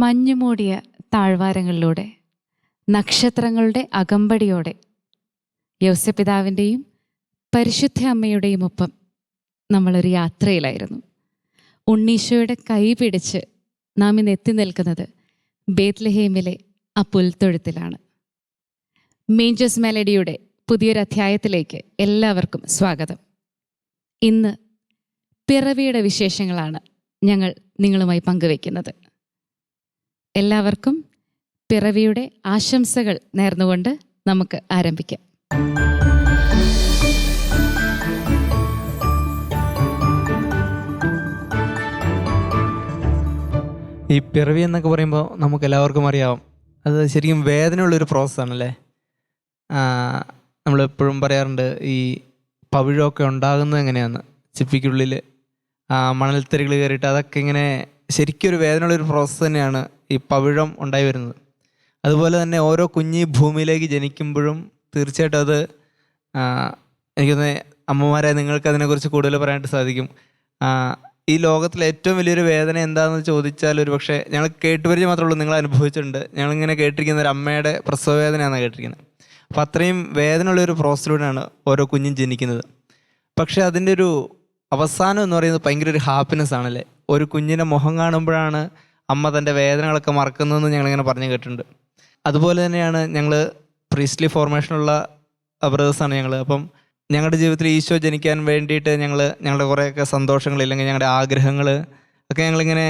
മഞ്ഞുമൂടിയ താഴ്വാരങ്ങളിലൂടെ നക്ഷത്രങ്ങളുടെ അകമ്പടിയോടെ യൗസപിതാവിന്റെയും പരിശുദ്ധ അമ്മയുടെയും ഒപ്പം നമ്മളൊരു യാത്രയിലായിരുന്നു. ഉണ്ണീശോയുടെ കൈ പിടിച്ച് നാം ഇന്ന് എത്തി നിൽക്കുന്നത് ബേത്ലഹേമിലെ ആ പുൽത്തൊഴുത്തിലാണ് മേഞ്ചസ് മെലഡിയുടെ പുതിയൊരു അധ്യായത്തിലേക്ക് എല്ലാവർക്കും സ്വാഗതം. ഇന്ന് പിറവിയുടെ വിശേഷങ്ങളാണ് ഞങ്ങൾ നിങ്ങളുമായി പങ്കുവയ്ക്കുന്നത്. എല്ലാവർക്കും പിറവിയുടെ ആശംസകൾ നേർന്നുകൊണ്ട് നമുക്ക് ആരംഭിക്കാം. ഈ പിറവി എന്നൊക്കെ പറയുമ്പോൾ നമുക്ക് എല്ലാവർക്കും അറിയാം. അത് ശരിക്കും വേദനയുള്ളൊരു പ്രോസസ്സാണല്ലേ നമ്മളെപ്പോഴും പറയാറുണ്ട് ഈ പവിഴമൊക്കെ ഉണ്ടാകുന്നത് എങ്ങനെയാണ് ചിപ്പിക്കുള്ളിൽ മണൽത്തരികൾ കയറിയിട്ട് അതൊക്കെ ഇങ്ങനെ ശരിക്കും ഒരു വേദനയുള്ളൊരു പ്രോസസ്സ് തന്നെയാണ് ഈ പവിഴം ഉണ്ടായി വരുന്നത്. അതുപോലെ തന്നെ ഓരോ കുഞ്ഞി ഭൂമിയിലേക്ക് ജനിക്കുമ്പോഴും തീർച്ചയായിട്ടും അത് എനിക്കൊന്ന് അമ്മമാരെ നിങ്ങൾക്ക് അതിനെക്കുറിച്ച് കൂടുതൽ പറയാനായിട്ട് സാധിക്കും. ഈ ലോകത്തിലെ ഏറ്റവും വലിയൊരു വേദന എന്താണെന്ന് ചോദിച്ചാൽ ഒരു പക്ഷേ ഞങ്ങൾ കേട്ടുപരിചയം മാത്രമേ ഉള്ളൂ നിങ്ങൾ അനുഭവിച്ചിട്ടുണ്ട്. ഞങ്ങളിങ്ങനെ കേട്ടിരിക്കുന്ന ഒരു അമ്മയുടെ പ്രസവ വേദനയാണ് കേട്ടിരിക്കുന്നത്. അപ്പം അത്രയും വേദനയുള്ള ഒരു പ്രോസസ്സിലൂടെയാണ് ഓരോ കുഞ്ഞും ജനിക്കുന്നത്. പക്ഷേ അതിന്റെ ഒരു അവസാനം എന്ന് പറയുന്നത് ഭയങ്കര ഒരു ഹാപ്പിനെസ് ആണല്ലേ? ഒരു കുഞ്ഞിന്റെ മുഖം കാണുമ്പോഴാണ് അമ്മ തന്റെ വേദനകളൊക്കെ മറക്കുന്നതെന്ന് ഞങ്ങളിങ്ങനെ പറഞ്ഞു കേട്ടിട്ടുണ്ട്. അതുപോലെ തന്നെയാണ് ഞങ്ങൾ പ്രീസ്ലി ഫോർമേഷനുള്ള ബ്രദേഴ്സാണ് ഞങ്ങൾ അപ്പം ഞങ്ങളുടെ ജീവിതത്തിൽ ഈശോ ജനിക്കാൻ വേണ്ടിയിട്ട് ഞങ്ങൾ ഞങ്ങളുടെ കുറേയൊക്കെ സന്തോഷങ്ങൾ ഇല്ലെങ്കിൽ ഞങ്ങളുടെ ആഗ്രഹങ്ങൾ ഒക്കെ ഞങ്ങളിങ്ങനെ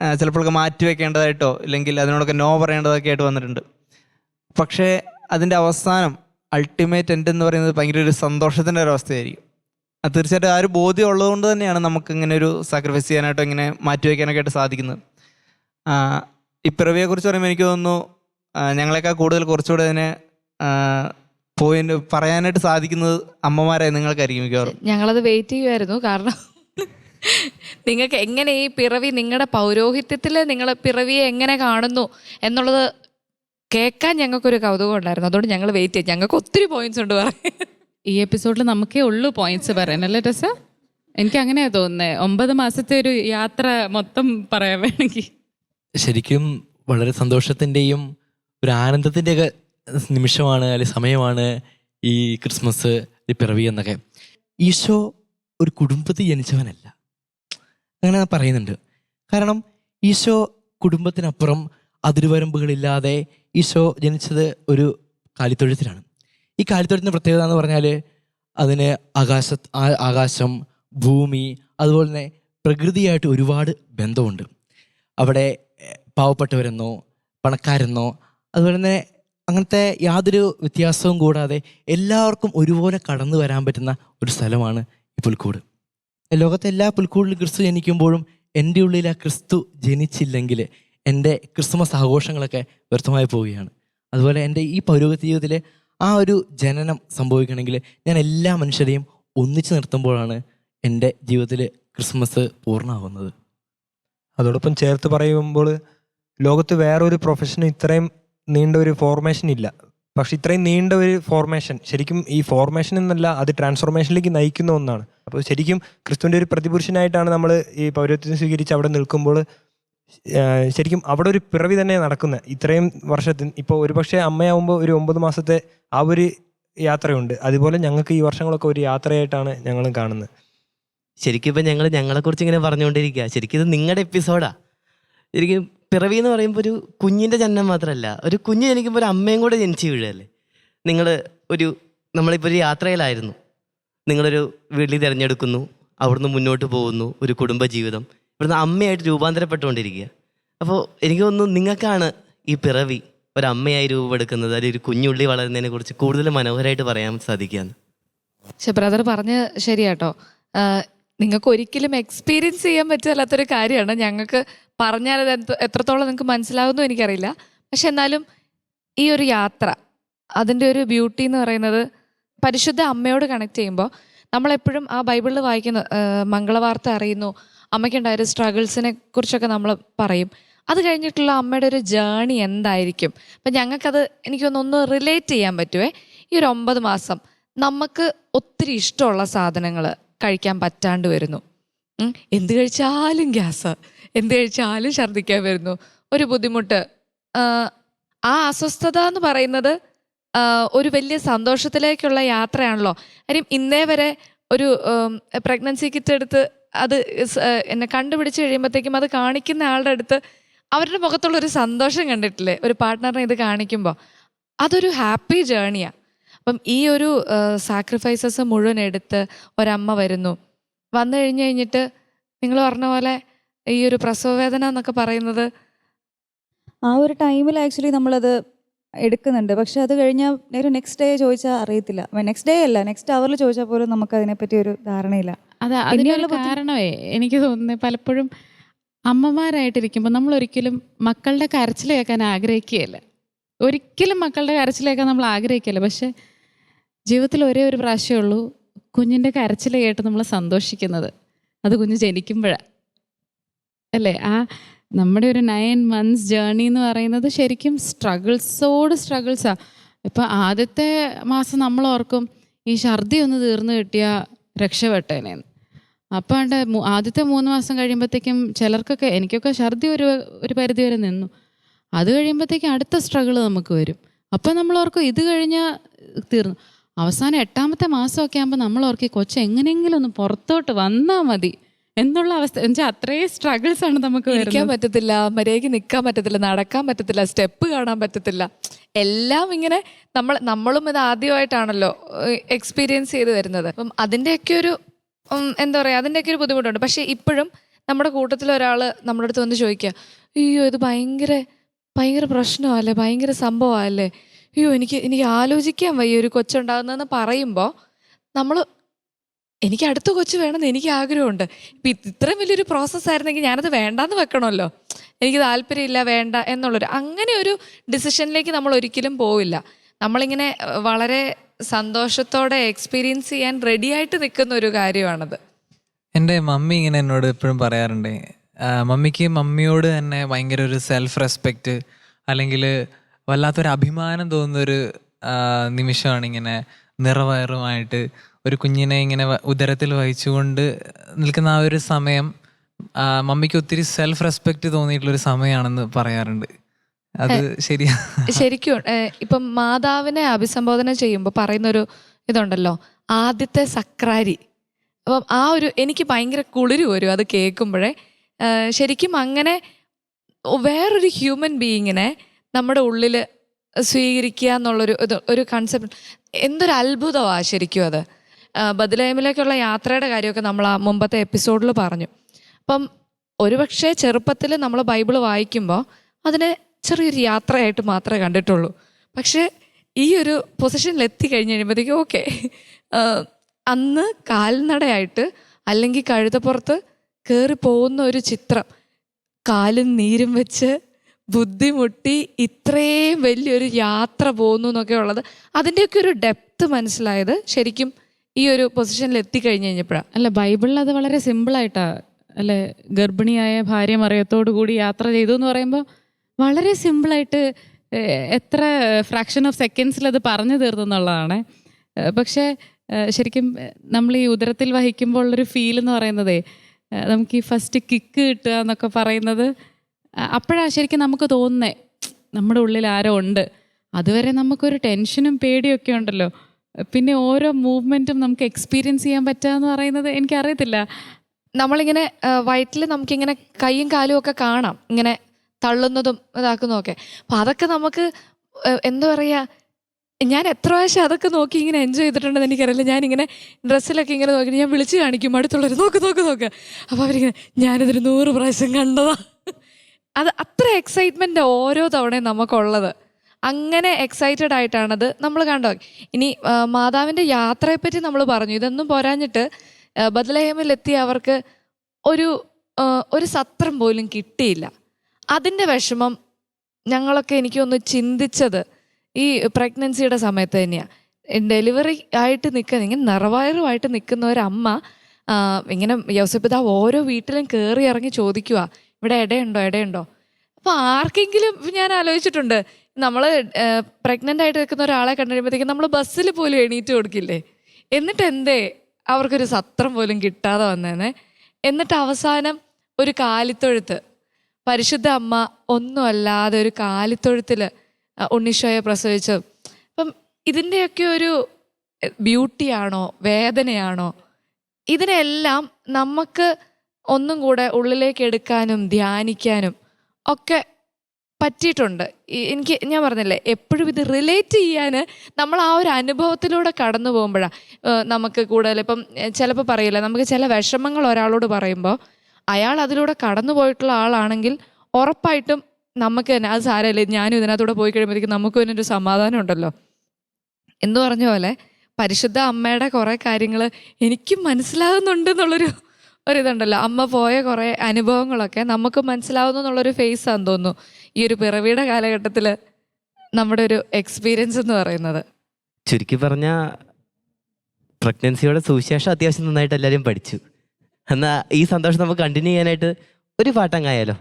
ചിലപ്പോഴൊക്കെ മാറ്റി വെക്കേണ്ടതായിട്ടോ ഇല്ലെങ്കിൽ അതിനോടൊക്കെ നോ പറയേണ്ടതൊക്കെ ആയിട്ട് വന്നിട്ടുണ്ട്. പക്ഷേ അതിന്റെ അവസാനം അൾട്ടിമേറ്റ് എൻഡ് എന്ന് പറയുന്നത് ഭയങ്കര ഒരു സന്തോഷത്തിന്റെ ഒരു അവസ്ഥയായിരിക്കും. തീർച്ചയായിട്ടും ആ ഒരു ബോധ്യം ഉള്ളതുകൊണ്ട് തന്നെയാണ് നമുക്ക് ഇങ്ങനെ ഒരു സാക്രിഫൈസ് ചെയ്യാനായിട്ടോ ഇങ്ങനെ മാറ്റി വയ്ക്കാനൊക്കെ ആയിട്ട് സാധിക്കുന്നത്. ആ, കുറിച്ച് പറയുമ്പോൾ എനിക്ക് തോന്നുന്നു ഞങ്ങളെക്കാൾ കൂടുതൽ കുറച്ചുകൂടെ അതിനെ പോയിന്റ് പറയാനായിട്ട് സാധിക്കുന്നത് അമ്മമാരെ നിങ്ങൾക്കായിരിക്കും മിക്കവാറും. ഞങ്ങളത് വെയിറ്റ് ചെയ്യുമായിരുന്നു കാരണം നിങ്ങൾക്ക് എങ്ങനെ ഈ പിറവി നിങ്ങളുടെ പൗരോഹിത്യത്തിൽ നിങ്ങൾ പിറവിയെ എങ്ങനെ കാണുന്നു എന്നുള്ളത് കേൾക്കാൻ ഞങ്ങൾക്കൊരു കൗതുകം ഉണ്ടായിരുന്നു. അതുകൊണ്ട് ഞങ്ങൾ വെയിറ്റ് ചെയ്യും ഞങ്ങൾക്ക് ഒത്തിരി പോയിന്റ്സ് ഉണ്ട് പറയാൻ. ഈ എപ്പിസോഡിൽ നമുക്കേ ഉള്ളൂ പോയിന്റ്സ് പറയാനല്ലേ ടെസ? എനിക്ക് അങ്ങനെയാ തോന്നുന്നത് ഒമ്പത് മാസത്തെ ഒരു യാത്ര മൊത്തം പറയാൻ വേണമെങ്കിൽ. ശരിക്കും വളരെ സന്തോഷത്തിന്റെയും ഒരു ആനന്ദത്തിന്റെയൊക്കെ നിമിഷമാണ് അല്ലെങ്കിൽ സമയമാണ് ഈ ക്രിസ്മസ് പിറവി എന്നൊക്കെ. ഈശോ ഒരു കുടുംബത്തിൽ ജനിച്ചവനല്ല. അങ്ങനെ പറയുന്നുണ്ട്. കാരണം ഈശോ കുടുംബത്തിനപ്പുറം അതിരുവരമ്പുകളില്ലാതെ ഈശോ ജനിച്ചത് ഒരു കാലിത്തൊഴുത്തിലാണ്. ഈ കാലിത്തൊഴുത്തിന്റെ പ്രത്യേകത എന്ന് പറഞ്ഞാൽ അതിന് ആകാശ ആകാശം ഭൂമി അതുപോലെ തന്നെ പ്രകൃതിയായിട്ട് ഒരുപാട് ബന്ധമുണ്ട്. അവിടെ പാവപ്പെട്ടവരെന്നോ പണക്കാരെന്നോ അതുപോലെ തന്നെ അങ്ങനത്തെ യാതൊരു വ്യത്യാസവും കൂടാതെ എല്ലാവർക്കും ഒരുപോലെ കടന്നു വരാൻ പറ്റുന്ന ഒരു സ്ഥലമാണ് ഈ പുൽക്കൂട്. ലോകത്തെ എല്ലാ പുൽക്കൂടിലും ക്രിസ്തു ജനിക്കുമ്പോഴും എന്റെ ഉള്ളിൽ ആ ക്രിസ്തു ജനിച്ചില്ലെങ്കിൽ എന്റെ ക്രിസ്മസ് ആഘോഷങ്ങളൊക്കെ വ്യർത്ഥമായി പോവുകയാണ്. അതുപോലെ എന്റെ ഈ പൗരോഗത്യ ജീവിതത്തിൽ ആ ഒരു ജനനം സംഭവിക്കണമെങ്കിൽ ഞാൻ എല്ലാ മനുഷ്യരെയും ഒന്നിച്ചു നിർത്തുമ്പോഴാണ് എന്റെ ജീവിതത്തിൽ ക്രിസ്മസ് പൂർണമാകുന്നത്. അതോടൊപ്പം ചേർത്ത് പറയുമ്പോൾ ലോകത്ത് വേറൊരു പ്രൊഫഷനും ഇത്രയും നീണ്ട ഒരു ഫോർമേഷൻ ഇല്ല. പക്ഷെ ഇത്രയും നീണ്ട ഒരു ഫോർമേഷൻ ശരിക്കും ഈ ഫോർമേഷൻ എന്നല്ല അത് ട്രാൻസ്ഫോർമേഷനിലേക്ക് നയിക്കുന്ന ഒന്നാണ്. അപ്പോൾ ശരിക്കും ക്രിസ്തുവിന്റെ ഒരു പ്രതിപുരുഷനായിട്ടാണ് നമ്മൾ ഈ പൗരത്വം സ്വീകരിച്ച് അവിടെ നിൽക്കുമ്പോൾ ശരിക്കും അവിടെ ഒരു പിറവി തന്നെ നടക്കുന്നത് ഇത്രയും വർഷത്തിൽ. ഇപ്പോൾ ഒരുപക്ഷെ അമ്മയാവുമ്പോൾ ഒരു ഒമ്പത് മാസത്തെ ആ ഒരു യാത്രയുണ്ട്. അതുപോലെ ഞങ്ങൾക്ക് ഈ വർഷങ്ങളൊക്കെ ഒരു യാത്രയായിട്ടാണ് ഞങ്ങളും കാണുന്നത്. ശരിക്കും ഇപ്പം ഞങ്ങൾ ഞങ്ങളെക്കുറിച്ച് ഇങ്ങനെ പറഞ്ഞുകൊണ്ടിരിക്കുക. ശരിക്കും ഇത് നിങ്ങളുടെ എപ്പിസോഡാണ് ശരിക്കും പിറവി എന്ന് പറയുമ്പോൾ ഒരു കുഞ്ഞിന്റെ ജനനം മാത്രമല്ല ഒരു കുഞ്ഞ് ജനിക്കുമ്പോൾ ഒരു അമ്മയും കൂടെ ജനിച്ച് വീഴല്ലേ നിങ്ങൾ ഒരു നമ്മളിപ്പോൾ ഒരു യാത്രയിലായിരുന്നു. നിങ്ങളൊരു വീട്ടിൽ തിരഞ്ഞെടുക്കുന്നു അവിടുന്ന് മുന്നോട്ട് പോകുന്നു ഒരു കുടുംബ ജീവിതം ഇവിടുന്ന് അമ്മയായിട്ട് രൂപാന്തരപ്പെട്ടുകൊണ്ടിരിക്കുക. അപ്പോൾ എനിക്ക് തോന്നുന്നു നിങ്ങൾക്കാണ് ഈ പിറവി ഒരു അമ്മയായി രൂപമെടുക്കുന്നത് അല്ലെങ്കിൽ ഒരു കുഞ്ഞുള്ളി വളരുന്നതിനെ കുറിച്ച് കൂടുതൽ മനോഹരമായിട്ട് പറയാൻ സാധിക്കുകയാണ്. പക്ഷെ ബ്രദർ പറഞ്ഞ ശരിയാട്ടോ. നിങ്ങൾക്ക് ഒരിക്കലും എക്സ്പീരിയൻസ് ചെയ്യാൻ പറ്റാത്തൊരു കാര്യമാണ്. ഞങ്ങൾക്ക് പറഞ്ഞാൽ അത് എത്രത്തോളം നിങ്ങൾക്ക് മനസ്സിലാവുന്നു എനിക്കറിയില്ല. പക്ഷെ എന്നാലും ഈ ഒരു യാത്ര അതിന്റെ ഒരു ബ്യൂട്ടി എന്ന് പറയുന്നത് പരിശുദ്ധ അമ്മയോട് കണക്ട് ചെയ്യുമ്പോൾ നമ്മളെപ്പോഴും ആ ബൈബിളിൽ വായിക്കുന്ന മംഗളവാർത്ത അറിയുന്നു. അമ്മയ്ക്കുണ്ടായ ഒരു സ്ട്രഗിൾസിനെ കുറിച്ചൊക്കെ നമ്മൾ പറയും. അത് കഴിഞ്ഞിട്ടുള്ള അമ്മയുടെ ഒരു ജേണി എന്തായിരിക്കും? അപ്പം ഞങ്ങൾക്കത് എനിക്കൊന്നൊന്ന് റിലേറ്റ് ചെയ്യാൻ പറ്റുമേ ഈ ഒരു ഒമ്പത് മാസം നമുക്ക് ഒത്തിരി ഇഷ്ടമുള്ള സാധനങ്ങൾ കഴിക്കാൻ പറ്റാണ്ട് വരുന്നു. എന്ത് കഴിച്ചാലും ഗ്യാസ്. എന്ത് കഴിച്ചാലും ഛർദ്ദിക്കാൻ വരുന്നു. ഒരു ബുദ്ധിമുട്ട്. ആ, അസ്വസ്ഥത എന്ന് പറയുന്നത് ഒരു വലിയ സന്തോഷത്തിലേക്കുള്ള യാത്രയാണല്ലോ. കാര്യം ഇന്നേ വരെ ഒരു പ്രഗ്നൻസി കിറ്റ് എടുത്ത് അത് എന്നെ കണ്ടുപിടിച്ച് കഴിയുമ്പോഴത്തേക്കും അത് കാണിക്കുന്ന ആളുടെ അടുത്ത് അവരുടെ മുഖത്തുള്ള ഒരു സന്തോഷം കണ്ടിട്ടില്ലേ? ഒരു പാർട്ട്ണറിനെ ഇത് കാണിക്കുമ്പോൾ അതൊരു ഹാപ്പി ജേണിയാണ് അപ്പം ഈ ഒരു സാക്രിഫൈസസ് മുഴുവൻ എടുത്ത് ഒരമ്മ വരുന്നു. വന്നു കഴിഞ്ഞ് കഴിഞ്ഞിട്ട് നിങ്ങൾ പറഞ്ഞ പോലെ ഈ ഒരു പ്രസവ വേദന എന്നൊക്കെ പറയുന്നത്? ആ ഒരു ടൈമിൽ ആക്ച്വലി നമ്മളത് എടുക്കുന്നുണ്ട്. പക്ഷെ അത് കഴിഞ്ഞാൽ ഒരു നെക്സ്റ്റ് ഡേ ചോദിച്ചാൽ അറിയത്തില്ല. നെക്സ്റ്റ് ഡേ അല്ല നെക്സ്റ്റ് അവറിൽ ചോദിച്ചാൽ പോലും നമുക്ക് അതിനെപ്പറ്റി ഒരു ധാരണയില്ല. അത് അതിനുള്ള കാരണമേ എനിക്ക് തോന്നുന്നത് പലപ്പോഴും അമ്മമാരായിട്ടിരിക്കുമ്പോൾ നമ്മൾ ഒരിക്കലും മക്കളുടെ കരച്ചിൽ കേൾക്കാൻ ആഗ്രഹിക്കുകയില്ല. ഒരിക്കലും മക്കളുടെ കരച്ചിൽ കേൾക്കാൻ നമ്മൾ ആഗ്രഹിക്കില്ല പക്ഷെ ജീവിതത്തിൽ ഒരേ ഒരു പ്രാവശ്യമേ ഉള്ളൂ കുഞ്ഞിന്റെ കരച്ചിൽ കേട്ട് നമ്മൾ സന്തോഷിക്കുന്നത്. അത് കുഞ്ഞ് ജനിക്കുമ്പോഴാണ് അല്ലേ? ആ നമ്മുടെ ഒരു നയൻ മന്ത്സ് ജേർണി എന്ന് പറയുന്നത് ശരിക്കും സ്ട്രഗിൾസോട് സ്ട്രഗിൾസാണ് ഇപ്പം ആദ്യത്തെ മാസം നമ്മൾ ഓർക്കും ഈ ഛർദി ഒന്ന് തീർന്നു കിട്ടിയാൽ രക്ഷപ്പെട്ടേനേന്ന് അപ്പം ആദ്യത്തെ മൂന്ന് മാസം കഴിയുമ്പോഴത്തേക്കും ചിലർക്കൊക്കെ എനിക്കൊക്കെ ഛർദി ഒരു ഒരു പരിധി വരെ നിന്നു. അത് കഴിയുമ്പോഴത്തേക്കും അടുത്ത സ്ട്രഗിൾ നമുക്ക് വരും. അപ്പം നമ്മൾ ഓർക്കും ഇത് കഴിഞ്ഞാൽ തീർന്നു. അവസാനം എട്ടാമത്തെ മാസമൊക്കെ ആകുമ്പോൾ നമ്മൾ ഓർക്കി കൊച്ചു എങ്ങനെയെങ്കിലും ഒന്ന് പുറത്തോട്ട് വന്നാൽ മതി. എന്നുള്ള അവസ്ഥ. എന്നുവെച്ചാൽ അത്രയും സ്ട്രഗിൾസ് ആണ് നമുക്ക് ഇരിക്കാൻ പറ്റത്തില്ല മര്യാദയ്ക്ക് നിൽക്കാൻ പറ്റത്തില്ല നടക്കാൻ പറ്റത്തില്ല സ്റ്റെപ്പ് കാണാൻ പറ്റത്തില്ല. എല്ലാം ഇങ്ങനെ നമ്മൾ നമ്മളും ഇത് ആദ്യമായിട്ടാണല്ലോ എക്സ്പീരിയൻസ് ചെയ്ത് വരുന്നത്. അപ്പം അതിന്റെയൊക്കെ ഒരു എന്താ പറയുക അതിന്റെയൊക്കെ ഒരു ബുദ്ധിമുട്ടുണ്ട്. പക്ഷേ ഇപ്പോഴും നമ്മുടെ കൂട്ടത്തിൽ ഒരാൾ നമ്മുടെ അടുത്ത് വന്ന് ചോദിക്കുക അയ്യോ ഇത് ഭയങ്കര ഭയങ്കര പ്രശ്നമല്ലേ ഭയങ്കര സംഭവമല്ലേ? അയ്യോ എനിക്ക് എനിക്ക് ആലോചിക്കാൻ വയ്യ ഒരു കൊച്ചുണ്ടാകുന്നതെന്ന് പറയുമ്പോൾ നമ്മൾ എനിക്ക് അടുത്ത കൊച്ചു വേണമെന്ന് എനിക്ക് ആഗ്രഹമുണ്ട്. ഇപ്പം ഇത് ഇത്രയും വലിയൊരു പ്രോസസ്സ് ആയിരുന്നെങ്കിൽ ഞാനത് വേണ്ടാന്ന് വെക്കണമല്ലോ. എനിക്ക് താല്പര്യമില്ല വേണ്ട എന്നുള്ളൊരു അങ്ങനെ ഒരു ഡിസിഷനിലേക്ക് നമ്മൾ ഒരിക്കലും പോവില്ല. നമ്മളിങ്ങനെ വളരെ സന്തോഷത്തോടെ എക്സ്പീരിയൻസ് ചെയ്യാൻ റെഡി ആയിട്ട് നിൽക്കുന്ന ഒരു കാര്യമാണത്. എന്റെ മമ്മി ഇങ്ങനെ എന്നോട് എപ്പോഴും പറയാറുണ്ട്. മമ്മിക്ക് മമ്മിയോട് തന്നെ ഭയങ്കര ഒരു സെൽഫ് റെസ്പെക്റ്റ് അല്ലെങ്കിൽ വല്ലാത്തൊരു അഭിമാനം തോന്നുന്നൊരു നിമിഷമാണ് ഇങ്ങനെ നിറവയറുമായിട്ട് ഒരു കുഞ്ഞിനെ ഇങ്ങനെ ഉദരത്തിൽ വഹിച്ചുകൊണ്ട് നിൽക്കുന്ന ആ ഒരു സമയം മമ്മിക്ക് ഒത്തിരി സെൽഫ് റെസ്പെക്ട് തോന്നിയിട്ടുള്ള ഒരു സമയമാണെന്ന് പറയാറുണ്ട്. അത് ശരിയാ? ശരിക്കും ഇപ്പം മാതാവിനെ അഭിസംബോധന ചെയ്യുമ്പോൾ പറയുന്നൊരു ഇതുണ്ടല്ലോ ആദ്യത്തെ സക്രാരി. അപ്പം ആ ഒരു എനിക്ക് ഭയങ്കര കുളിര് വരും അത് കേൾക്കുമ്പോഴേ. ശരിക്കും അങ്ങനെ വേറൊരു ഹ്യൂമൻ ബീയിങ്ങിനെ നമ്മുടെ ഉള്ളിൽ സ്വീകരിക്കുക എന്നുള്ളൊരു ഇത് ഒരു കൺസെപ്റ്റ് എന്തൊരു അത്ഭുതമാണ് ശരിക്കും അത്. ബദലേമിലേക്കുള്ള യാത്രയുടെ കാര്യമൊക്കെ നമ്മൾ ആ മുമ്പത്തെ എപ്പിസോഡിൽ പറഞ്ഞു. അപ്പം ഒരുപക്ഷെ ചെറുപ്പത്തിൽ നമ്മൾ ബൈബിൾ വായിക്കുമ്പോൾ അതിനെ ചെറിയൊരു യാത്രയായിട്ട് മാത്രമേ കണ്ടിട്ടുള്ളൂ. പക്ഷേ ഈ ഒരു പൊസിഷനിൽ എത്തി കഴിഞ്ഞ് കഴിയുമ്പോഴത്തേക്കും ഓക്കെ. അന്ന് കാൽനടയായിട്ട് അല്ലെങ്കിൽ കഴുതപ്പുറത്ത് കയറി പോകുന്ന ഒരു ചിത്രം കാലും നീരും വെച്ച് ബുദ്ധിമുട്ടി ഇത്രയും വലിയൊരു യാത്ര പോകുന്നു എന്നൊക്കെ ഉള്ളത് അതിന്റെയൊക്കെ ഒരു ഡെപ്ത് മനസ്സിലായത് ശരിക്കും ഈ ഒരു പൊസിഷനിൽ എത്തിക്കഴിഞ്ഞ് കഴിഞ്ഞപ്പോഴാണ് അല്ല ബൈബിളിൽ അത് വളരെ സിമ്പിളായിട്ടാണ് അല്ലെ ഗർഭിണിയായ ഭാര്യ മറിയത്തോടു കൂടി യാത്ര ചെയ്തു എന്ന് പറയുമ്പോൾ വളരെ സിമ്പിളായിട്ട് എത്ര ഫ്രാക്ഷൻ ഓഫ് സെക്കൻഡ്സിൽ അത് പറഞ്ഞു തീർന്നു എന്നുള്ളതാണ് പക്ഷേ ശരിക്കും നമ്മൾ ഈ ഉദരത്തിൽ വഹിക്കുമ്പോൾ ഉള്ളൊരു ഫീൽ എന്ന് പറയുന്നതേ നമുക്ക് ഈ ഫസ്റ്റ് കിക്ക് കിട്ടുക എന്നൊക്കെ പറയുന്നത് അപ്പോഴാണ് ശരിക്കും നമുക്ക് തോന്നുന്നത് നമ്മുടെ ഉള്ളിൽ ആരോ ഉണ്ട്. അതുവരെ നമുക്കൊരു ടെൻഷനും പേടിയൊക്കെ ഉണ്ടല്ലോ. പിന്നെ ഓരോ മൂവ്മെന്റും നമുക്ക് എക്സ്പീരിയൻസ് ചെയ്യാൻ പറ്റുക എന്ന് പറയുന്നത് എനിക്കറിയത്തില്ല. നമ്മളിങ്ങനെ വയറ്റിൽ നമുക്കിങ്ങനെ കൈയും കാലും ഒക്കെ കാണാം. ഇങ്ങനെ തള്ളുന്നതും ഇതാക്കുന്നതും ഒക്കെ. അപ്പം അതൊക്കെ നമുക്ക് എന്താ പറയുക ഞാൻ എത്ര പ്രാവശ്യം അതൊക്കെ നോക്കി ഇങ്ങനെ എൻജോയ് ചെയ്തിട്ടുണ്ടെന്ന് എനിക്കറിയില്ല. ഞാനിങ്ങനെ ഡ്രസ്സിലൊക്കെ ഇങ്ങനെ നോക്കി ഞാൻ വിളിച്ച് കാണിക്കും. അടുത്തുള്ളവർ നോക്ക് നോക്ക് നോക്ക്. അപ്പോൾ അവരിങ്ങനെ ഞാനിതൊരു നൂറ് പ്രാവശ്യം കണ്ടതാ. അത് അത്ര എക്സൈറ്റ്മെന്റ് ഓരോ തവണയും നമുക്കുള്ളത്. അങ്ങനെ എക്സൈറ്റഡ് ആയിട്ടാണത് നമ്മൾ കണ്ടോ? ഇനി മാതാവിന്റെ യാത്രയെപ്പറ്റി നമ്മൾ പറഞ്ഞു. ഇതൊന്നും പോരാഞ്ഞിട്ട് ബദലഹേമിലെത്തി അവർക്ക് ഒരു ഒരു സത്രം പോലും കിട്ടിയില്ല. അതിന്റെ വിഷമം ഞങ്ങളൊക്കെ എനിക്കൊന്ന് ചിന്തിച്ചത് ഈ പ്രഗ്നൻസിയുടെ സമയത്ത് തന്നെയാണ് ഡെലിവറി ആയിട്ട് നിൽക്കുന്ന ഇങ്ങനെ നിറവയറുമായിട്ട് നിൽക്കുന്ന ഒരമ്മ ഇങ്ങനെ യോസഫിതാവ് ഓരോ വീട്ടിലും കയറി ഇറങ്ങി ചോദിക്കുക ഇവിടെ ഇടയുണ്ടോ? ഇടയുണ്ടോ? അപ്പോൾ ആർക്കെങ്കിലും ഞാൻ ആലോചിച്ചിട്ടുണ്ട് നമ്മൾ പ്രഗ്നന്റ് ആയിട്ട് നിൽക്കുന്ന ഒരാളെ കണ്ടുകഴിയുമ്പോഴത്തേക്കും നമ്മൾ ബസ്സിൽ പോലും എണീറ്റ് കൊടുക്കില്ലേ? എന്നിട്ട് എന്തേ അവർക്കൊരു സത്രം പോലും കിട്ടാതെ വന്നേനെ. എന്നിട്ട് അവസാനം ഒരു കാലിത്തൊഴുത്ത്. പരിശുദ്ധ അമ്മ ഒന്നുമല്ലാതെ ഒരു കാലിത്തൊഴുത്തിൽ ഉണ്ണിഷോയെ പ്രസവിച്ചു. അപ്പം ഇതിന്റെയൊക്കെ ഒരു ബ്യൂട്ടിയാണോ? വേദനയാണോ? ഇതിനെല്ലാം നമുക്ക് ഒന്നും കൂടെ ഉള്ളിലേക്ക് എടുക്കാനും ധ്യാനിക്കാനും ഒക്കെ പറ്റിയിട്ടുണ്ട്. എനിക്ക് ഞാൻ പറഞ്ഞില്ലേ എപ്പോഴും ഇത് റിലേറ്റ് ചെയ്യാൻ നമ്മൾ ആ ഒരു അനുഭവത്തിലൂടെ കടന്നു പോകുമ്പോഴാണ് നമുക്ക് കൂടുതൽ ഇപ്പം ചിലപ്പോൾ പറയില്ല നമുക്ക് ചില വിഷമങ്ങൾ ഒരാളോട് പറയുമ്പോൾ അയാൾ അതിലൂടെ കടന്നു പോയിട്ടുള്ള ആളാണെങ്കിൽ ഉറപ്പായിട്ടും നമുക്ക് തന്നെ അത് സാരമില്ല ഞാനും ഇതിനകത്തൂടെ പോയി കഴിയുമ്പോഴത്തേക്കും നമുക്ക് തന്നെ ഒരു സമാധാനം ഉണ്ടല്ലോ. എന്ന് പറഞ്ഞ പോലെ പരിശുദ്ധ അമ്മയുടെ കുറേ കാര്യങ്ങൾ എനിക്കും മനസ്സിലാകുന്നുണ്ട് എന്നുള്ളൊരു ഒരിതുണ്ടല്ലോ. അമ്മ പോയ കുറേ അനുഭവങ്ങളൊക്കെ നമുക്ക് മനസ്സിലാവുന്നു എന്നുള്ളൊരു ഫേസ് ആണെന്ന് തോന്നുന്നു. ഈ ഒരു പിറവിയുടെ കാലഘട്ടത്തിൽ നമ്മുടെ ഒരു എക്സ്പീരിയൻസ് എന്ന് പറയുന്നത്. ചുരുക്കി പറഞ്ഞ പ്രഗ്നൻസിയുടെ സുവിശേഷം അത്യാവശ്യം നന്നായിട്ട് എല്ലാവരും പഠിച്ചു. എന്നാൽ ഈ സന്തോഷം നമുക്ക് കണ്ടിന്യൂ ചെയ്യാനായിട്ട് ഒരു പാട്ടങ്ങായാലോ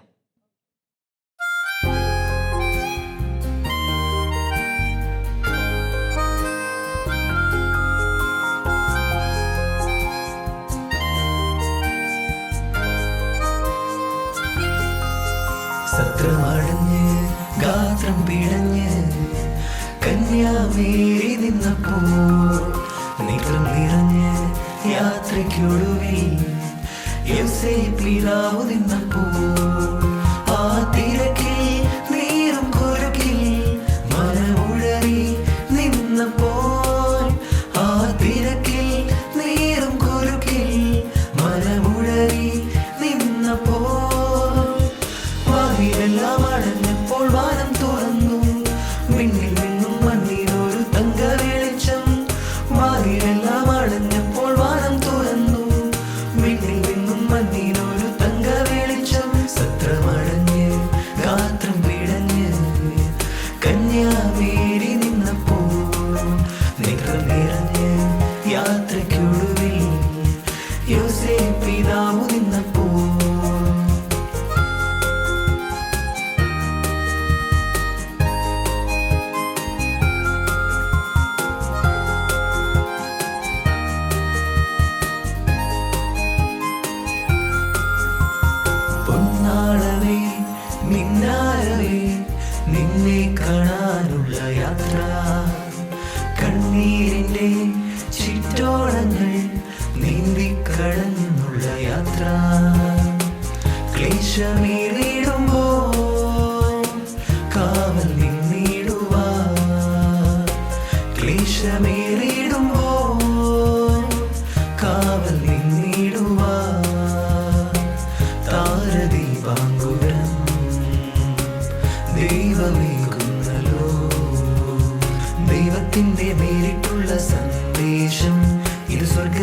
സത്രമടഞ്ഞ് ഗാത്രം പിടഞ്ഞ് കന്യാമേരി നിന്നപ്പോ നിറം നിറഞ്ഞ് യാത്രയ്ക്കൊടുവിൽ യൗസേ പിതാവ് നിന്നപ്പോ ആ തിരക്കിൽ യാത്രയ്ക്കൊടുവിൽ നേരിട്ടുള്ള സന്ദേശം. ഇത് സ്വർഗത്തിന്റെ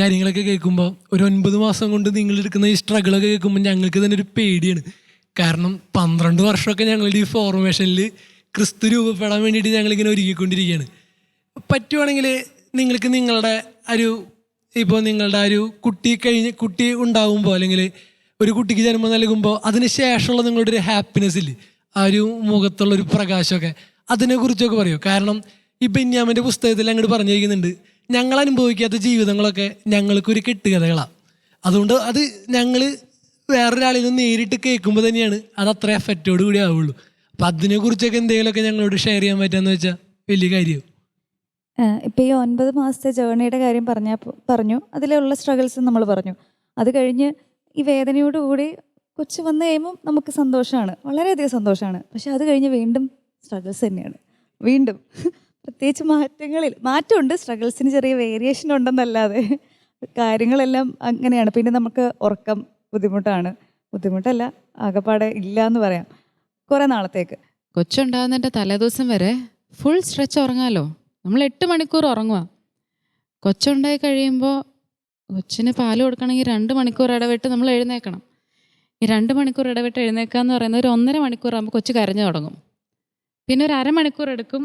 കാര്യങ്ങളൊക്കെ കേൾക്കുമ്പോൾ ഒരു ഒൻപത് മാസം കൊണ്ട് നിങ്ങൾ എടുക്കുന്ന ഈ സ്ട്രഗിളൊക്കെ കേൾക്കുമ്പോൾ ഞങ്ങൾക്ക് തന്നെ ഒരു പേടിയാണ്. കാരണം പന്ത്രണ്ട് വർഷമൊക്കെ ഞങ്ങളുടെ ഈ ഫോർമേഷനിൽ ക്രിസ്തു രൂപപ്പെടാൻ വേണ്ടിയിട്ട് ഞങ്ങളിങ്ങനെ ഒരുക്കിക്കൊണ്ടിരിക്കുകയാണ് പറ്റുവാണെങ്കിൽ നിങ്ങൾക്ക് നിങ്ങളുടെ ഒരു ഇപ്പോൾ നിങ്ങളുടെ ഒരു കുട്ടി കഴിഞ്ഞ് കുട്ടി ഉണ്ടാകുമ്പോൾ അല്ലെങ്കിൽ ഒരു കുട്ടിക്ക് ജന്മം നൽകുമ്പോൾ അതിന് ശേഷമുള്ള നിങ്ങളുടെ ഒരു ഹാപ്പിനെസ് ഇല്ലേ? ആ ഒരു മുഖത്തുള്ള ഒരു പ്രകാശമൊക്കെ അതിനെക്കുറിച്ചൊക്കെ പറയൂ? കാരണം ഈ ബെന്യാമിന്റെ പുസ്തകത്തിൽ അങ്ങോട്ട് പറഞ്ഞിരിക്കുന്നുണ്ട് ഞങ്ങൾ അനുഭവിക്കാത്ത ജീവിതങ്ങളൊക്കെ ഞങ്ങൾക്കൊരു കെട്ടുകഥകളാണ് അതുകൊണ്ട് അത് ഞങ്ങൾ വേറൊരാളിൽ നിന്ന് നേരിട്ട് കേൾക്കുമ്പോൾ തന്നെയാണ് അത് അത്ര എഫക്റ്റോട് കൂടി ആവുള്ളൂ. അപ്പം അതിനെക്കുറിച്ചൊക്കെ എന്തെങ്കിലുമൊക്കെ ഞങ്ങളോട് ഷെയർ ചെയ്യാൻ പറ്റുമെന്ന് വെച്ചാൽ വലിയ കാര്യം ഇപ്പം ഈ ഒൻപത് മാസത്തെ ജേർണിയുടെ കാര്യം പറഞ്ഞ പറഞ്ഞു. അതിലുള്ള സ്ട്രഗിൾസ് നമ്മൾ പറഞ്ഞു. അത് കഴിഞ്ഞ് ഈ വേദനയോടുകൂടി കൊച്ചു വന്നു കഴിയുമ്പം നമുക്ക് സന്തോഷമാണ് വളരെയധികം സന്തോഷമാണ് പക്ഷെ അത് കഴിഞ്ഞ് വീണ്ടും സ്ട്രഗിൾസ് തന്നെയാണ്. വീണ്ടും. പ്രത്യേകിച്ച് മാറ്റങ്ങളിൽ മാറ്റമുണ്ട്. സ്ട്രഗിൾസിന് ചെറിയ വേരിയേഷൻ ഉണ്ടെന്നല്ലാതെ കാര്യങ്ങളെല്ലാം അങ്ങനെയാണ്. പിന്നെ നമുക്ക് ഉറക്കം ബുദ്ധിമുട്ടാണ്. ബുദ്ധിമുട്ടല്ല ആകപ്പാടെ ഇല്ല എന്ന് പറയാം. കുറേ നാളത്തേക്ക്. കൊച്ചുണ്ടാകുന്നതിന്റെ തലേദിവസം വരെ ഫുൾ സ്ട്രെച്ച് ഉറങ്ങാലോ? നമ്മൾ എട്ട് മണിക്കൂർ ഉറങ്ങുക. കൊച്ചുണ്ടായി കഴിയുമ്പോൾ കൊച്ചിന് പാൽ കൊടുക്കണമെങ്കിൽ രണ്ട് മണിക്കൂർ ഇടവിട്ട് നമ്മൾ എഴുന്നേക്കണം ഈ രണ്ട് മണിക്കൂർ ഇടവിട്ട് എഴുന്നേക്കുക എന്ന് പറയുന്നത് ഒരു ഒന്നര മണിക്കൂർ ആകുമ്പോൾ കൊച്ചു കരഞ്ഞു തുടങ്ങും. പിന്നെ ഒരു അരമണിക്കൂർ എടുക്കും.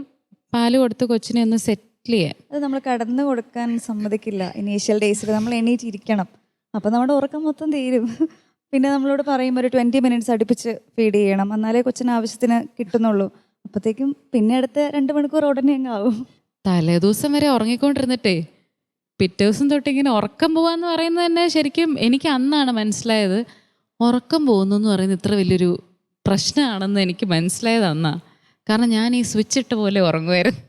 പാൽ കൊടുത്ത് കൊച്ചിനെ ഒന്ന് സെറ്റിൽ ചെയ്യാൻ. അത് നമ്മൾ കടന്നു കൊടുക്കാൻ സമ്മതിക്കില്ല. ഇനീഷ്യൽ ഡേയ്സിൽ നമ്മൾ എണീറ്റിരിക്കണം. അപ്പം നമ്മുടെ ഉറക്കം മൊത്തം തീരും. പിന്നെ നമ്മളോട് പറയുമ്പോൾ ഒരു ട്വന്റി മിനിറ്റ്സ് അടുപ്പിച്ച് ഫീഡ് ചെയ്യണം. എന്നാലേ കൊച്ചിന് ആവശ്യത്തിന് കിട്ടുന്നുള്ളൂ. അപ്പോഴത്തേക്കും പിന്നെ അടുത്ത രണ്ട് മണിക്കൂർ ഉടനെ അങ്ങ് ആവും. തലേദിവസം വരെ ഉറങ്ങിക്കൊണ്ടിരുന്നിട്ടേ പിറ്റേ ദിവസം തൊട്ട് ഇങ്ങനെ ഉറക്കം പോവാന്ന് പറയുന്നത് തന്നെ ശരിക്കും എനിക്ക് അന്നാണ് മനസ്സിലായത്. ഉറക്കം പോകുന്നു എന്ന് പറയുന്നത് ഇത്ര വലിയൊരു പ്രശ്നമാണെന്ന് എനിക്ക് മനസ്സിലായത് അന്നാ. കാരണം ഞാൻ ഈ സ്വിച്ച് ഇട്ട പോലെ ഉറങ്ങുമായിരുന്നു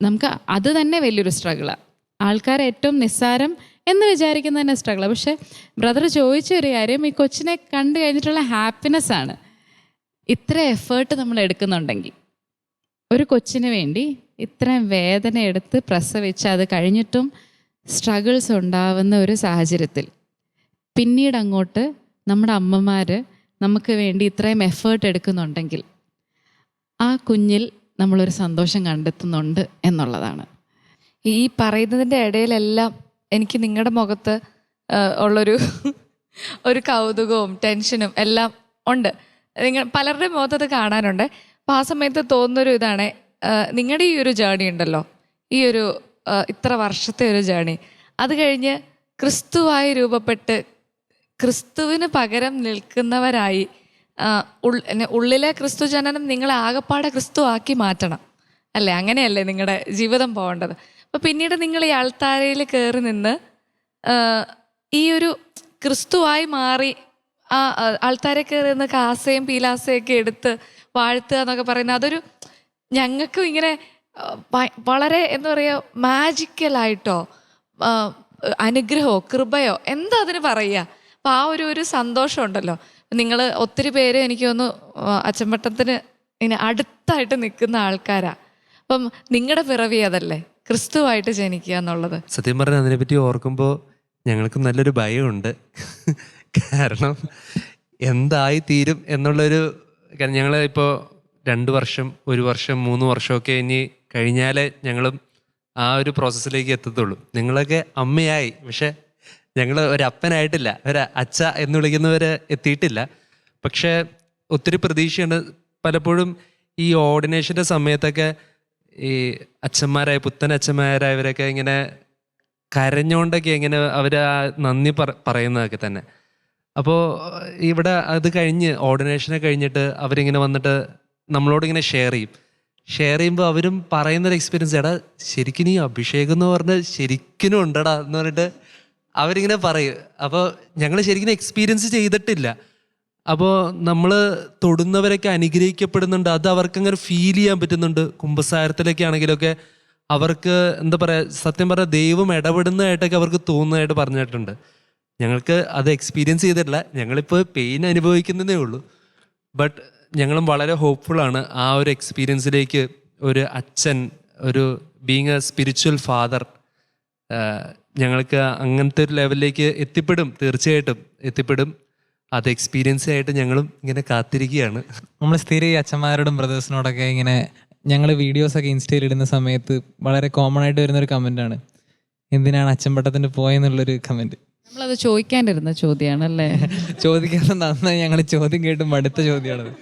നമുക്ക് അത് തന്നെ വലിയൊരു സ്ട്രഗിളാണ് ആൾക്കാർ ഏറ്റവും നിസ്സാരം എന്ന് വിചാരിക്കുന്ന തന്നെ സ്ട്രഗിളാണ് പക്ഷേ ബ്രദർ ചോദിച്ച ഒരു കാര്യം ഈ കൊച്ചിനെ കണ്ടു കഴിഞ്ഞിട്ടുള്ള ഹാപ്പിനെസ് ആണ്. ഇത്ര എഫേർട്ട് നമ്മൾ എടുക്കുന്നുണ്ടെങ്കിൽ ഒരു കൊച്ചിന് വേണ്ടി ഇത്രയും വേദന എടുത്ത് പ്രസവിച്ച് അത് കഴിഞ്ഞിട്ടും സ്ട്രഗിൾസ് ഉണ്ടാവുന്ന ഒരു സാഹചര്യത്തിൽ പിന്നീട് അങ്ങോട്ട് നമ്മുടെ അമ്മമാർ നമുക്ക് വേണ്ടി ഇത്രയും എഫേർട്ട് എടുക്കുന്നുണ്ടെങ്കിൽ ആ കുഞ്ഞിൽ നമ്മളൊരു സന്തോഷം കണ്ടെത്തുന്നുണ്ട് എന്നുള്ളതാണ്. ഈ പറയുന്നതിന്റെ ഇടയിലെല്ലാം എനിക്ക് നിങ്ങളുടെ മുഖത്ത് ഉള്ളൊരു ഒരു കൗതുകവും ടെൻഷനും എല്ലാം ഉണ്ട്. നിങ്ങൾ പലരുടെ മുഖത്ത് അത് കാണാനുണ്ട്. അപ്പോൾ ആ സമയത്ത് തോന്നുന്നൊരു ഇതാണ് നിങ്ങളുടെ ഈ ഒരു ജേണി ഉണ്ടല്ലോ ഈ ഒരു ഇത്ര വർഷത്തെ ഒരു ജേണി. അത് കഴിഞ്ഞ് ക്രിസ്തുവായി രൂപപ്പെട്ട് ക്രിസ്തുവിന് പകരം നിൽക്കുന്നവരായി ഉള്ളിലെ ക്രിസ്തു ജനനം നിങ്ങളെ ആകപ്പാടെ ക്രിസ്തു ആക്കി മാറ്റണം. അല്ലേ? അങ്ങനെയല്ലേ നിങ്ങളുടെ ജീവിതം പോകേണ്ടത്. അപ്പോൾ പിന്നീട് നിങ്ങൾ ഈ ആൾത്താരയിൽ കയറി നിന്ന് ഈ ഒരു ക്രിസ്തുവായി മാറി ആ ആൾത്താരെ കയറി നിന്ന് കാസയും പീലാസയൊക്കെ എടുത്ത് വാഴ്ത്തുക എന്നൊക്കെ പറയുന്നത് അതൊരു ഞങ്ങൾക്കും ഇങ്ങനെ വളരെ എന്താ പറയുക മാജിക്കലായിട്ടോ അനുഗ്രഹമോ കൃപയോ എന്താ അതിന് പറയുക? അപ്പം ആ ഒരു ഒരു സന്തോഷം ഉണ്ടല്ലോ നിങ്ങൾ ഒത്തിരി പേര് എനിക്ക് തോന്നുന്നു അച്ചമ്പട്ടത്തിന് ഇനി അടുത്തായിട്ട് നിൽക്കുന്ന ആൾക്കാരാ. അപ്പം നിങ്ങളുടെ പിറവി അതല്ലേ? ക്രിസ്തുവായിട്ട് ജനിക്കുക എന്നുള്ളത്. സത്യം പറഞ്ഞാൽ അതിനെപ്പറ്റി ഓർക്കുമ്പോൾ ഞങ്ങൾക്ക് നല്ലൊരു ഭയമുണ്ട്. കാരണം എന്തായി തീരും എന്നുള്ളൊരു ഞങ്ങൾ ഇപ്പോൾ രണ്ട് വർഷം ഒരു വർഷം മൂന്ന് വർഷമൊക്കെ ഇനി കഴിഞ്ഞാലേ ഞങ്ങളും ആ ഒരു പ്രോസസ്സിലേക്ക് എത്തത്തുള്ളൂ. നിങ്ങളൊക്കെ അമ്മയായി പക്ഷെ ഞങ്ങൾ ഒരപ്പനായിട്ടില്ല ഒരു അച്ഛ എന്ന് വിളിക്കുന്നവരെ എത്തിയിട്ടില്ല. പക്ഷേ ഒത്തിരി പ്രതീക്ഷയുണ്ട്. പലപ്പോഴും ഈ ഓർഡിനേഷന്റെ സമയത്തൊക്കെ ഈ അച്ഛന്മാരായ പുത്തൻ അച്ഛന്മാരായവരൊക്കെ ഇങ്ങനെ കരഞ്ഞോണ്ടൊക്കെ ഇങ്ങനെ അവർ ആ നന്ദി പറ പറയുന്നതൊക്കെ തന്നെ. അപ്പോൾ ഇവിടെ അത് കഴിഞ്ഞ് ഓർഡിനേഷനെ കഴിഞ്ഞിട്ട് അവരിങ്ങനെ വന്നിട്ട് നമ്മളോടിങ്ങനെ ഷെയർ ചെയ്യും. ഷെയർ ചെയ്യുമ്പോൾ അവരും പറയുന്നൊരു എക്സ്പീരിയൻസ് എടാ ശരിക്കും ഈ അഭിഷേകം എന്ന് പറഞ്ഞാൽ ശരിക്കും ഉണ്ടടാ എന്ന് പറഞ്ഞിട്ട് അവരിങ്ങനെ പറയും. അപ്പോൾ ഞങ്ങൾ ശരിക്കും എക്സ്പീരിയൻസ് ചെയ്തിട്ടില്ല. അപ്പോൾ നമ്മൾ തൊടുന്നവരൊക്കെ അനുഗ്രഹിക്കപ്പെടുന്നുണ്ട്. അത് അവർക്ക് അങ്ങനെ ഫീൽ ചെയ്യാൻ പറ്റുന്നുണ്ട്. കുംഭസാരത്തിലൊക്കെ ആണെങ്കിലൊക്കെ അവർക്ക് എന്താ പറയുക സത്യം പറഞ്ഞാൽ ദൈവം ഇടപെടുന്നതായിട്ടൊക്കെ അവർക്ക് തോന്നുന്നതായിട്ട് പറഞ്ഞിട്ടുണ്ട്. ഞങ്ങൾക്ക് അത് എക്സ്പീരിയൻസ് ചെയ്തിട്ടില്ല. ഞങ്ങളിപ്പോൾ പെയിൻ അനുഭവിക്കുന്നതേ ഉള്ളൂ. ബട്ട് ഞങ്ങളും വളരെ ഹോപ്പ്ഫുള്ളാണ് ആ ഒരു എക്സ്പീരിയൻസിലേക്ക് ഒരു അച്ഛൻ ഒരു ബീങ് എ സ്പിരിച്വൽ ഫാദർ ഞങ്ങൾക്ക് അങ്ങനത്തെ ഒരു ലെവലിലേക്ക് എത്തിപ്പെടും തീർച്ചയായിട്ടും എത്തിപ്പെടും. അത് എക്സ്പീരിയൻസ് ആയിട്ട് ഞങ്ങളും ഇങ്ങനെ കാത്തിരിക്കുകയാണ്. നമ്മൾ സ്ഥിരം ഈ അച്ഛന്മാരോടും ബ്രദേഴ്സിനോടൊക്കെ ഇങ്ങനെ ഞങ്ങൾ വീഡിയോസൊക്കെ ഇൻസ്റ്റയിൽ ഇടുന്ന സമയത്ത് വളരെ കോമൺ ആയിട്ട് വരുന്ന ഒരു കമന്റാണ് എന്തിനാണ് അച്ഛൻപട്ടത്തിന് പോയെന്നുള്ളൊരു കമന്റ് നമ്മളത് ചോദിക്കാണ്ടിരുന്ന ചോദ്യമാണ് അല്ലേ ചോദിക്കാതെ നന്നായി ഞങ്ങൾ ചോദ്യം കേട്ട് മടുത്ത ചോദ്യമാണത്.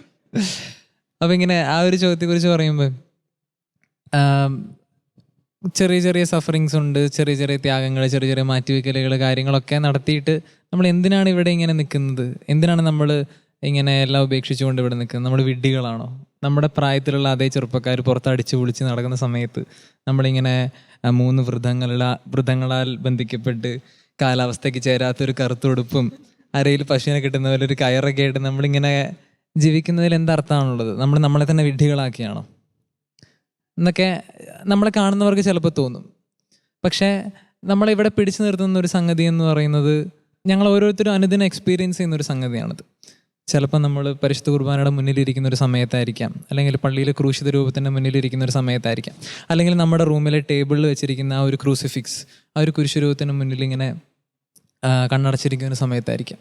അപ്പം ഇങ്ങനെ ആ ഒരു ചോദ്യത്തെക്കുറിച്ച് പറയുമ്പോൾ ചെറിയ ചെറിയ സഫറിങ്സ് ഉണ്ട് ചെറിയ ചെറിയ ത്യാഗങ്ങൾ ചെറിയ ചെറിയ മാറ്റിവെക്കലുകൾ കാര്യങ്ങളൊക്കെ നടത്തിയിട്ട് നമ്മൾ എന്തിനാണ് ഇവിടെ ഇങ്ങനെ നിൽക്കുന്നത്? എന്തിനാണ് നമ്മൾ ഇങ്ങനെ എല്ലാം ഉപേക്ഷിച്ചുകൊണ്ട് ഇവിടെ നിൽക്കുന്നത്? നമ്മൾ വിഡ്ഢികളാണോ? നമ്മുടെ പ്രായത്തിലുള്ള അതേ ചെറുപ്പക്കാർ പുറത്ത് അടിച്ചു പൊളിച്ച് നടക്കുന്ന സമയത്ത് നമ്മളിങ്ങനെ മൂന്ന് വൃദ്ധങ്ങളുടെ വൃദ്ധങ്ങളാൽ ബന്ധിക്കപ്പെട്ട് കാലാവസ്ഥയ്ക്ക് ചേരാത്തൊരു കറുത്തുടുപ്പും അരയിൽ പശുവിനെ കിട്ടുന്ന പോലെ ഒരു കയറൊക്കെ ആയിട്ട് നമ്മളിങ്ങനെ ജീവിക്കുന്നതിൽ എന്തർത്ഥമാണുള്ളത്? നമ്മൾ നമ്മളെ തന്നെ വിഡ്ഢികളാക്കിയാണോ? എന്നൊക്കെ നമ്മളെ കാണുന്നവർക്ക് ചിലപ്പോൾ തോന്നും. പക്ഷേ നമ്മളിവിടെ പിടിച്ചു നിർത്തുന്ന ഒരു സംഗതി എന്ന് പറയുന്നത് ഞങ്ങൾ ഓരോരുത്തരും അനുദിനം എക്സ്പീരിയൻസ് ചെയ്യുന്ന ഒരു സംഗതിയാണത്. ചിലപ്പോൾ നമ്മൾ പരിശുദ്ധ കുർബാനയുടെ മുന്നിലിരിക്കുന്ന ഒരു സമയത്തായിരിക്കാം. അല്ലെങ്കിൽ പള്ളിയിലെ ക്രൂശിത രൂപത്തിന്റെ മുന്നിലിരിക്കുന്ന ഒരു സമയത്തായിരിക്കാം. അല്ലെങ്കിൽ നമ്മുടെ റൂമിലെ ടേബിളിൽ വെച്ചിരിക്കുന്ന ആ ഒരു ക്രൂസിഫിക്സ് ആ ഒരു കുരിശുരൂപത്തിന്റെ മുന്നിൽ ഇങ്ങനെ കണ്ണടച്ചിരിക്കുന്ന സമയത്തായിരിക്കാം.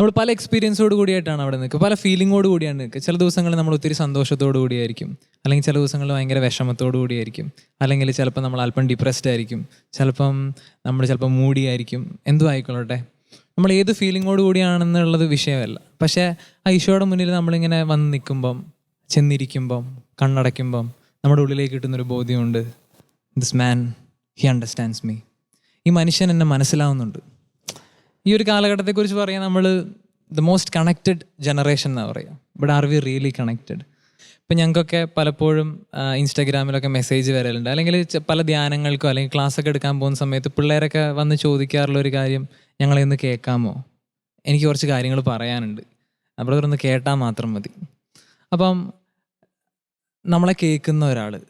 നമ്മൾ പല എക്സ്പീരിയൻസോട് കൂടിയായിട്ടാണ് അവിടെ നിൽക്കുക. പല ഫീലിങ്ങോട് കൂടിയാണ് നിൽക്കുക. ചില ദിവസങ്ങളിൽ നമ്മൾ ഒത്തിരി സന്തോഷത്തോടു കൂടിയായിരിക്കും. അല്ലെങ്കിൽ ചില ദിവസങ്ങളിൽ ഭയങ്കര വിഷമത്തോടു കൂടിയായിരിക്കും. അല്ലെങ്കിൽ ചിലപ്പോൾ നമ്മൾ അല്പം ഡിപ്രസ്ഡ് ആയിരിക്കും. ചിലപ്പം നമ്മൾ ചിലപ്പോൾ മൂടി ആയിരിക്കും. എന്തും ആയിക്കൊള്ളട്ടെ. നമ്മൾ ഏത് ഫീലിങ്ങോട് കൂടിയാണെന്നുള്ളത് വിഷയമല്ല. പക്ഷേ ആ ഈശോയുടെ മുന്നിൽ നമ്മളിങ്ങനെ വന്ന് നിൽക്കുമ്പം ചെന്നിരിക്കുമ്പം കണ്ണടയ്ക്കുമ്പം നമ്മുടെ ഉള്ളിലേക്ക് കിട്ടുന്നൊരു ബോധ്യമുണ്ട്. This man he understands me ഈ മനുഷ്യൻ എന്നെ മനസ്സിലാവുന്നുണ്ട്. ഈ ഒരു കാലഘട്ടത്തെക്കുറിച്ച് പറയാൻ നമ്മൾ ദ മോസ്റ്റ് കണക്റ്റഡ് ജനറേഷൻ എന്നാണ് പറയുക but are we really connected ഇപ്പം ഞങ്ങൾക്കൊക്കെ പലപ്പോഴും ഇൻസ്റ്റാഗ്രാമിലൊക്കെ മെസ്സേജ് വരലുണ്ട്. അല്ലെങ്കിൽ പല ധ്യാനങ്ങൾക്കോ അല്ലെങ്കിൽ ക്ലാസ്സൊക്കെ എടുക്കാൻ പോകുന്ന സമയത്ത് പിള്ളേരൊക്കെ വന്ന് ചോദിക്കാറുള്ള ഒരു കാര്യം ഞങ്ങളെ ഒന്ന് കേൾക്കാമോ? എനിക്ക് കുറച്ച് കാര്യങ്ങൾ പറയാനുണ്ട്. അപ്പോൾ ഒന്ന് കേട്ടാൽ മാത്രം മതി. അപ്പം നമ്മളെ കേൾക്കുന്ന ഒരാൾ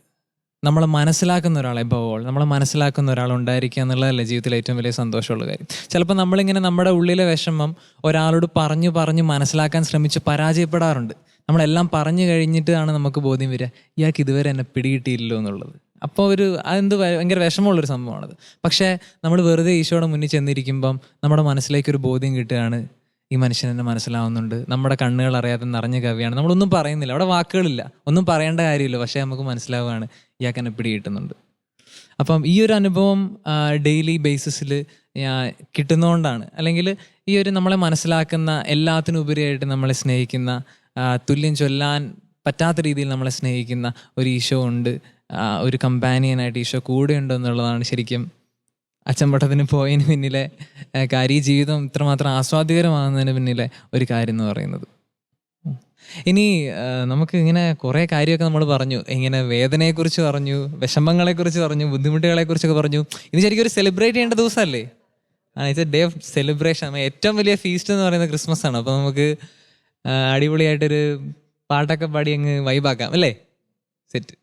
നമ്മളെ മനസ്സിലാക്കുന്ന ഒരാളെ. ഇപ്പോൾ നമ്മളെ മനസ്സിലാക്കുന്ന ഒരാൾ ഉണ്ടായിരിക്കുക എന്നുള്ളതല്ലേ ജീവിതത്തിലെ ഏറ്റവും വലിയ സന്തോഷമുള്ള കാര്യം. ചിലപ്പോൾ നമ്മളിങ്ങനെ നമ്മുടെ ഉള്ളിലെ വിഷമം ഒരാളോട് പറഞ്ഞു പറഞ്ഞു മനസ്സിലാക്കാൻ ശ്രമിച്ച് പരാജയപ്പെടാറുണ്ട്. നമ്മളെല്ലാം പറഞ്ഞു കഴിഞ്ഞിട്ടാണ് നമുക്ക് ബോധ്യം വരിക ഇയാൾക്ക് ഇതുവരെ എന്നെ പിടികിട്ടിയില്ലല്ലോ എന്നുള്ളത്. അപ്പോൾ ഒരു അതെന്ത് ഭയ- ഭയങ്കര വിഷമമുള്ളൊരു സംഭവമാണത് പക്ഷേ നമ്മൾ വെറുതെ ഈശോയുടെ മുന്നിൽ ചെന്നിരിക്കുമ്പം നമ്മുടെ മനസ്സിലേക്ക് ഒരു ബോധ്യം കിട്ടുകയാണ് ഈ മനുഷ്യൻ എന്നെ മനസ്സിലാവുന്നുണ്ട്. നമ്മുടെ കണ്ണുകൾ അറിയാതെ നിറഞ്ഞ കവിയാണ്. നമ്മളൊന്നും പറയുന്നില്ല. അവിടെ വാക്കുകളില്ല. ഒന്നും പറയേണ്ട കാര്യമില്ല. പക്ഷേ നമുക്ക് മനസ്സിലാവുകയാണ് ഇയാൾക്ക് എന്നെ പിടി കിട്ടുന്നുണ്ട് അപ്പം ഈ ഒരു അനുഭവം ഡെയിലി ബേസിസിൽ കിട്ടുന്നതുകൊണ്ടാണ് അല്ലെങ്കിൽ ഈ ഒരു നമ്മളെ മനസ്സിലാക്കുന്ന എല്ലാത്തിനുപരിയായിട്ട് നമ്മളെ സ്നേഹിക്കുന്ന തുല്യം ചൊല്ലാൻ പറ്റാത്ത രീതിയിൽ നമ്മളെ സ്നേഹിക്കുന്ന ഒരു ഈശോ ഉണ്ട്. ഒരു കമ്പാനിയനായിട്ട് ഈശോ കൂടെ ഉണ്ട് എന്നുള്ളതാണ് ശരിക്കും അച്ചമ്പട്ടത്തിന് പോയതിന് പിന്നിലെ കാര്യ. ജീവിതം ഇത്രമാത്രം ആസ്വാദ്യകരമാകുന്നതിന് പിന്നിലെ ഒരു കാര്യം എന്ന് പറയുന്നത്. ഇനി നമുക്ക് ഇങ്ങനെ കുറേ കാര്യമൊക്കെ നമ്മൾ പറഞ്ഞു. ഇങ്ങനെ വേദനയെക്കുറിച്ച് പറഞ്ഞു വിഷമങ്ങളെക്കുറിച്ച് പറഞ്ഞു ബുദ്ധിമുട്ടുകളെക്കുറിച്ചൊക്കെ പറഞ്ഞു. ഇനി ശരിക്കും ഒരു സെലിബ്രേറ്റ് ചെയ്യേണ്ട ദിവസമല്ലേ? It's a day of celebration ഏറ്റവും വലിയ ഫീസ്റ്റ് എന്ന് പറയുന്നത് ക്രിസ്മസ് ആണ്. അപ്പോൾ നമുക്ക് അടിപൊളിയായിട്ടൊരു പാട്ടൊക്കെ പാടി അങ്ങ് വൈബാക്കാം അല്ലേ? സെറ്റ്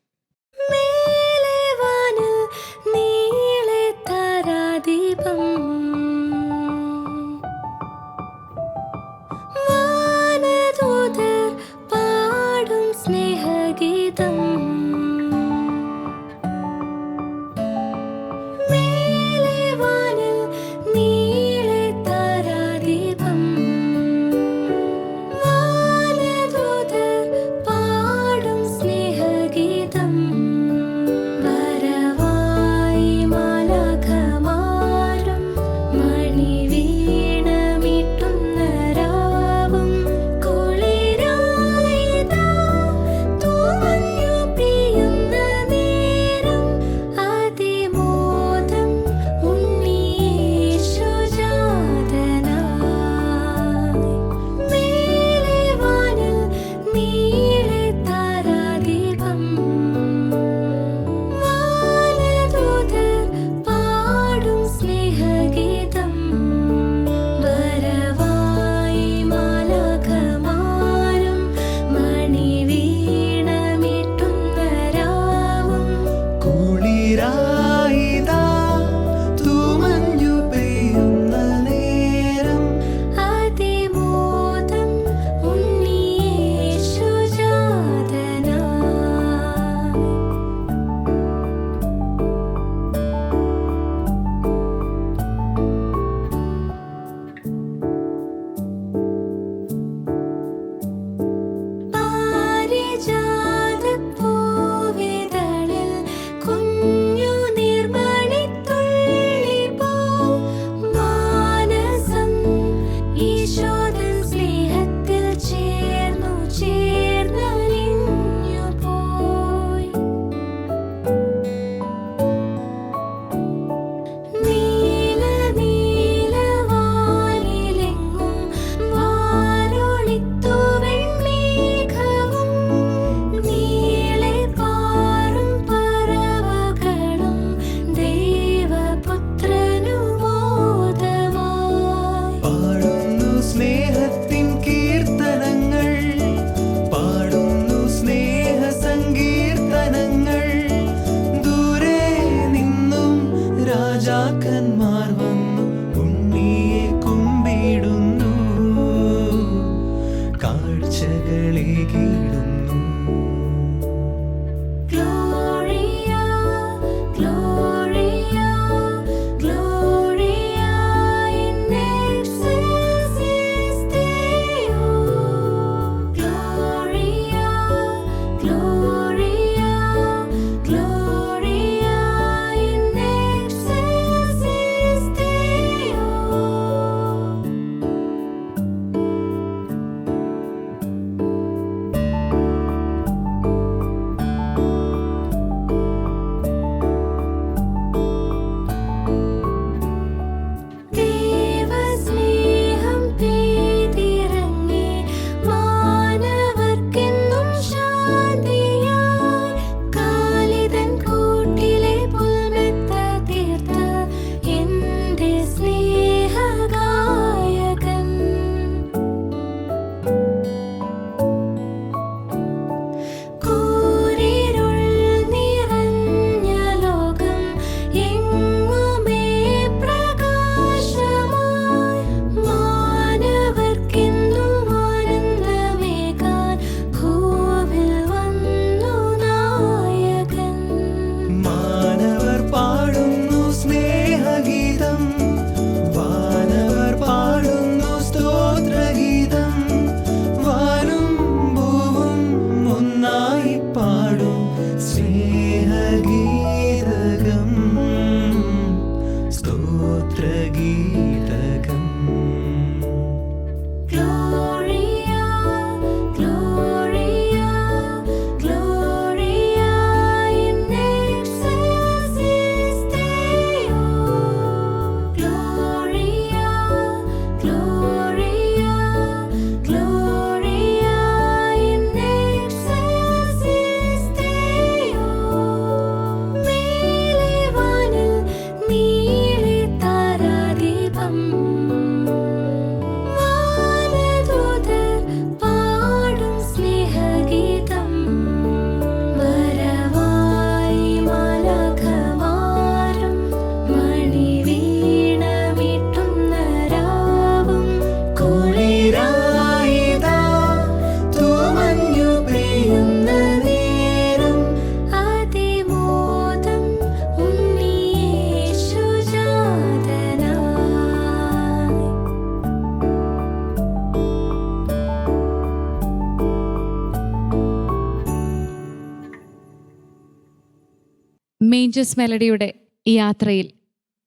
മേഞ്ചസ് മെലഡിയുടെ ഈ യാത്രയിൽ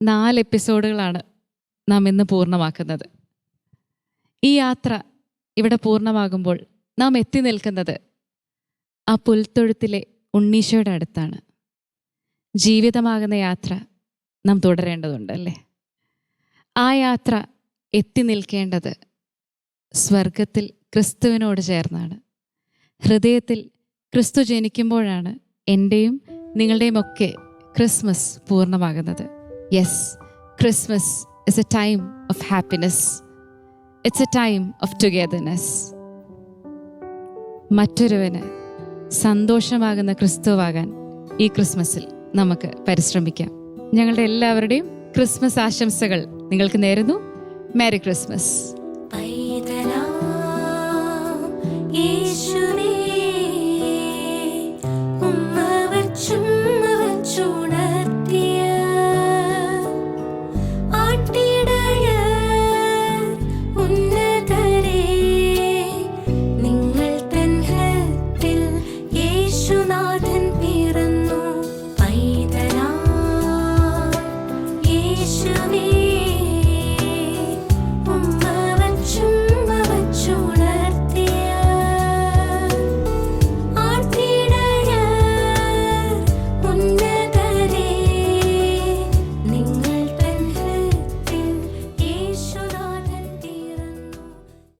നാല് എപ്പിസോഡുകളാണ് നാം ഇന്ന് പൂർണമാക്കുന്നത്. ഈ യാത്ര ഇവിടെ പൂർണമാകുമ്പോൾ നാം എത്തി നിൽക്കുന്നത് ആ പുൽത്തൊഴുത്തിലെ ഉണ്ണീശോയുടെ അടുത്താണ്. ജീവിതമാകുന്ന യാത്ര നാം തുടരേണ്ടതുണ്ട് അല്ലേ? ആ യാത്ര എത്തി നിൽക്കേണ്ടത് സ്വർഗത്തിൽ ക്രിസ്തുവിനോട് ചേർന്നാണ്. ഹൃദയത്തിൽ ക്രിസ്തു ജനിക്കുമ്പോഴാണ് എന്റെയും നിങ്ങളുടെയും ഒക്കെ Christmas പൂർണമാകുന്നത്. Yes Christmas is a time of happiness it's a time of togetherness മറ്റൊരുവന് സന്തോഷമാകുന്ന ക്രിസ്തുവാകാൻ ഈ ക്രിസ്മസിൽ നമുക്ക് പരിശ്രമിക്കാം. ഞങ്ങളുടെ എല്ലാവരുടെയും ക്രിസ്മസ് ആശംസകൾ നിങ്ങൾക്ക് നേരുന്നു. മേരി ക്രിസ്മസ് യേശുവേ.